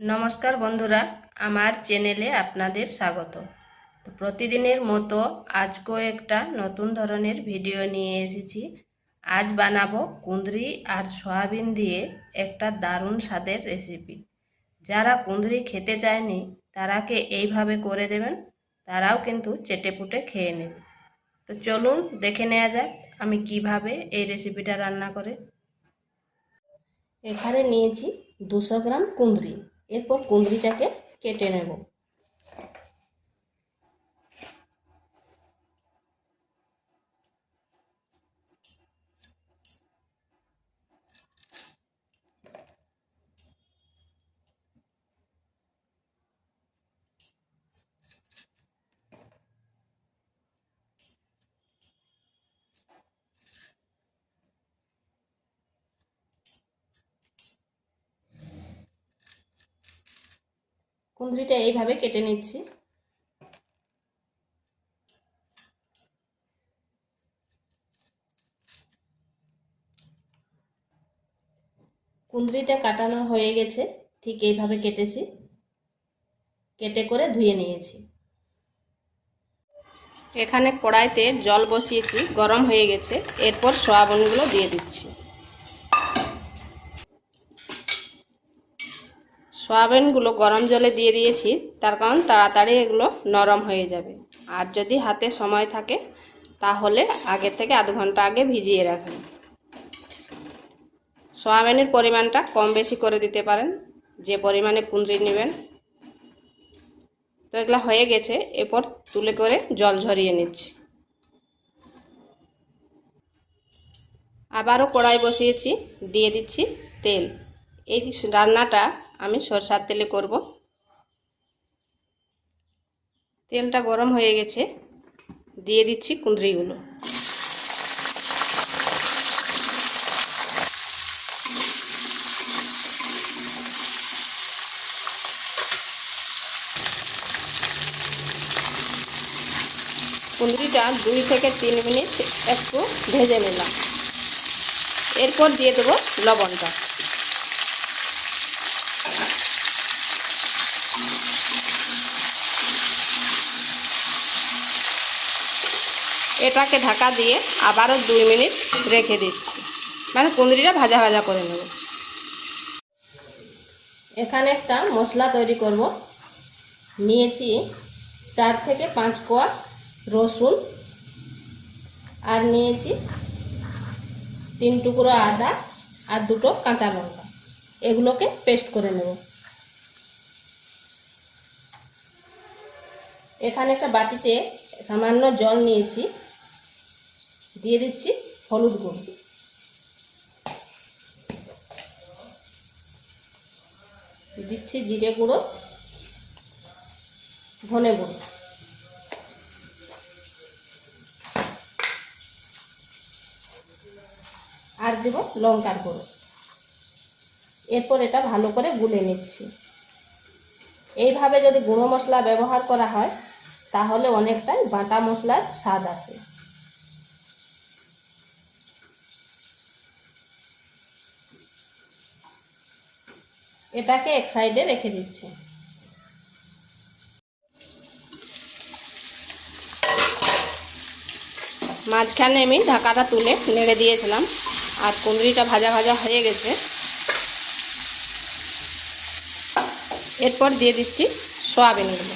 নমস্কার বন্ধুরা, আমার চ্যানেলে আপনাদের স্বাগত। প্রতিদিনের মতো আজকেও একটা নতুন ধরনের ভিডিও নিয়ে এসেছি। আজ বানাবো কুঁদরি আর সয়াবিন দিয়ে একটা দারুণ স্বাদের রেসিপি যারা কুঁদরি খেতে চায়নি, তারাকে এইভাবে করে দেবেন, তারাও কিন্তু চেটেপুটে খেয়ে নেবে। তো চলুন দেখে নেওয়া যাক আমি কীভাবে এই রেসিপিটা রান্না করে। এখানে নিয়েছি দুশো গ্রাম কুঁদরি। এরপর কুঁদরিটাকে কেটে নেব। কুঁদরিটা এইভাবে কেটে নিচ্ছি। কুঁদরিটা কাটানো হয়ে গেছে, ঠিক এইভাবে কেটেছি। কেটে করে ধুয়ে নিয়েছি। এখানে কড়াইতে জল বসিয়েছি, গরম হয়ে গেছে। এরপর সয়াবিনগুলো দিয়ে দিচ্ছি। সয়াবিনগুলো গরম জলে দিয়ে দিয়েছি, তার কারণ তাড়াতাড়ি এগুলো নরম হয়ে যাবে। আর যদি হাতে সময় থাকে, তাহলে আগে থেকে আধ ঘণ্টা আগে ভিজিয়ে রাখেন। সয়াবিনের পরিমাণটা কম বেশি করে দিতে পারেন, যে পরিমাণে কুঁদরি নেবেন। তো এগুলো হয়ে গেছে, এরপর তুলে করে জল ঝরিয়ে নিচ্ছি। আবারও কড়াই বসিয়েছি, দিয়ে দিচ্ছি তেল। এই রান্নাটা আমি সরষার তেলে করব। তেলটা গরম হয়ে গেছে। দিয়ে দিচ্ছি কুঁদরিগুলো। কুঁদরিটা দুই থেকে তিন মিনিট একটু ভেজে নিলাম। এরপর দিয়ে দেবো লবণটা। এটাকে ঢাকা দিয়ে আবারও দুই মিনিট রেখে দিচ্ছি। মানে কুঁদরিটা ভাজা ভাজা করে নেব। এখানে একটা মশলা তৈরি করব। নিয়েছি চার থেকে পাঁচ কোয়া রসুন। আর নিয়েছি তিন টুকরো আদা আর দুটো কাঁচা লঙ্কা। এগুলোকে পেস্ট করে নেব। এখানে একটা বাটিতে সামান্য জল নিয়েছি। দিয়ে দিচ্ছি হলুদ গুঁড়ো। দিচ্ছি জিরে গুঁড়ো, ধনে গুঁড়ো। আর দেব লঙ্কার গুঁড়ো। এরপর এটা ভালো করে গুলে নিচ্ছি। এইভাবে যদি গুঁড়ো মশলা ব্যবহার করা হয়, তাহলে অনেকটাই বাটা মশলার স্বাদ আসে। এটাকে এক সাইডে রেখে দিচ্ছি। মাঝখানে আমি ঢাকাটা তুলে নেড়ে দিয়েছিলাম, আর কুঁদরিটা ভাজা ভাজা হয়ে গেছে। এরপর দিয়ে দিচ্ছি সয়াবিনগুলো।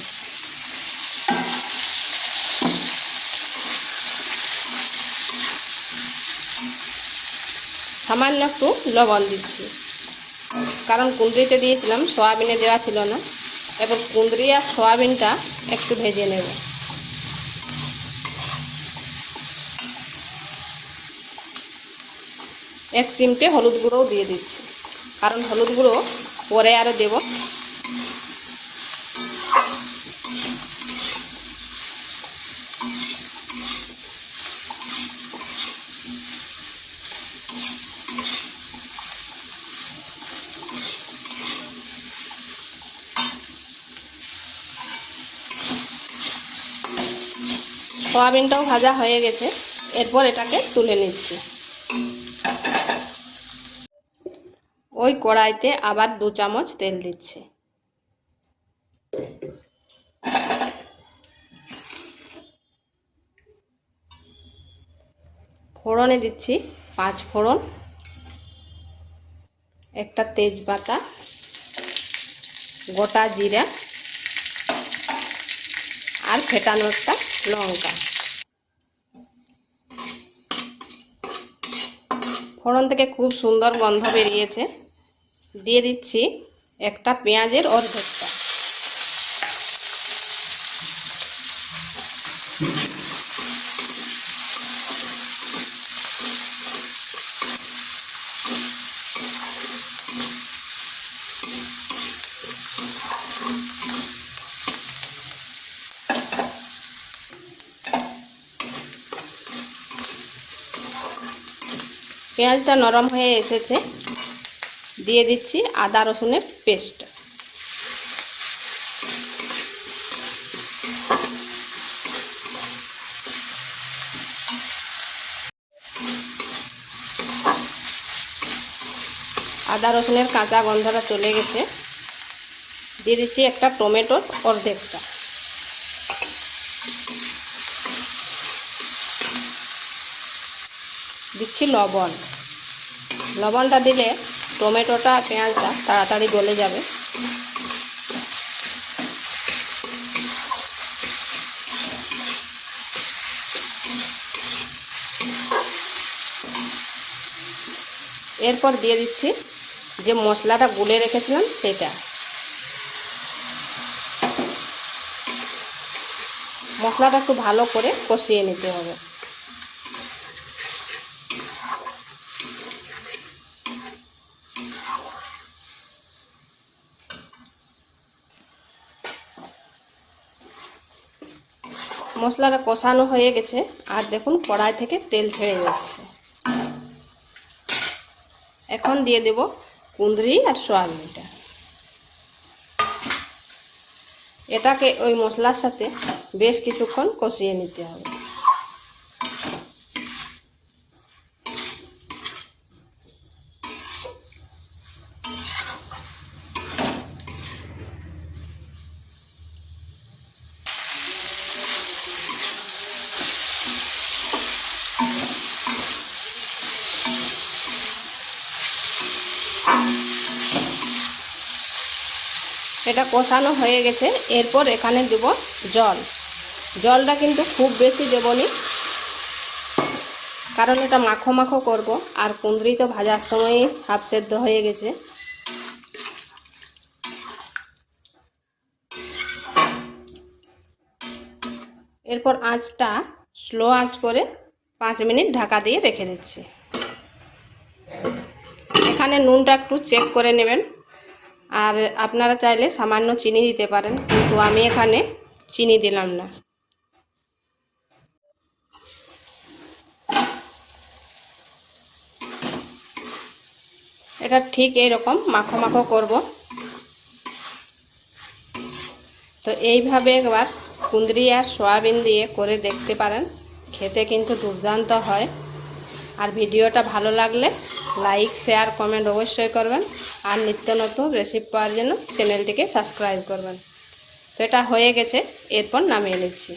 সামান্য একটু লবণ দিচ্ছি। কারণ কুঁদরিতে দিয়েছিলাম, সয়াবিনে দেওয়া ছিল না। এবং কুঁদরি আর সয়াবিনটা একটু ভেজে নেব। এক চিমটে হলুদ গুঁড়োও দিয়ে দিচ্ছি। কারণ হলুদ গুঁড়ো পরে আরও দেব। সয়াবিনটাও ভাজা হয়ে গেছে। এরপর এটাকে তুলে নিচ্ছি। ওই কড়াইতে আবার দু চামচ তেল দিচ্ছি। ফোড়নে দিচ্ছি পাঁচ ফোড়ন, একটা তেজপাতা, গোটা জিরা আর ফেটানো একটা লঙ্কা। ফোড়ন থেকে খুব সুন্দর গন্ধ বেরিয়েছে। দিয়ে দিচ্ছি একটা পেঁয়াজের অর্ধেকটা পেঁয়াজটা নরম হয়ে এসেছে। দিয়ে দিচ্ছি আদা রসুনের পেস্ট। আদা রসুনের কাঁচা গন্ধটা চলে গেছে। দিয়ে দিচ্ছি একটা টমেটোর অর্ধেকটা। দিচ্ছি লবণ। লবণটা দিলে টমেটোটা, পেঁয়াজটা তাড়াতাড়ি গলে যাবে। এরপর দিয়ে দিচ্ছি যে মশলাটা গুলে রেখেছিলাম, সেটা। মশলাটা একটু ভালো করে কষিয়ে নিতে হবে। মশলাটা কষানো হয়ে গেছে, আর দেখুন কড়াই থেকে তেল ছেড়ে যাচ্ছে। এখন দিয়ে দেব কুঁদরি আর সোয়াবিনটা এটাকে ওই মশলার সাথে বেশ কিছুক্ষণ কষিয়ে নিতে হবে। এটা কষানো হয়ে গেছে। এরপর এখানে দেব জল। জলটা কিন্তু খুব বেশি দেবনি, কারণ এটা মাখো মাখো করব, আর কুঁদরি তো ভাজার সময় হাফ সেদ্ধ হয়ে গেছে। এরপর আঁচটা স্লো আঁচ করে পাঁচ মিনিট ঢাকা দিয়ে রেখে দিচ্ছি। এখানে নুনটা একটু চেক করে নেবেন। আর আপনারা চাইলে সামান্য চিনি দিতে পারেন, কিন্তু আমি এখানে চিনি দিলাম না। এটা ঠিক এইরকম মাখো মাখো করব। তো এইভাবে একবার কুঁদরি আর সয়াবিন দিয়ে করে দেখতে পারেন, খেতে কিন্তু দুর্দান্ত হয়। আর ভিডিওটা ভালো লাগলে লাইক, শেয়ার, কমেন্ট অবশ্যই করবেন। আর নিত্য নতুন রেসিপি পাওয়ার জন্য চ্যানেলটিকে সাবস্ক্রাইব করবেন। তো এটা হয়ে গেছে, এরপর নামিয়ে নিচ্ছি।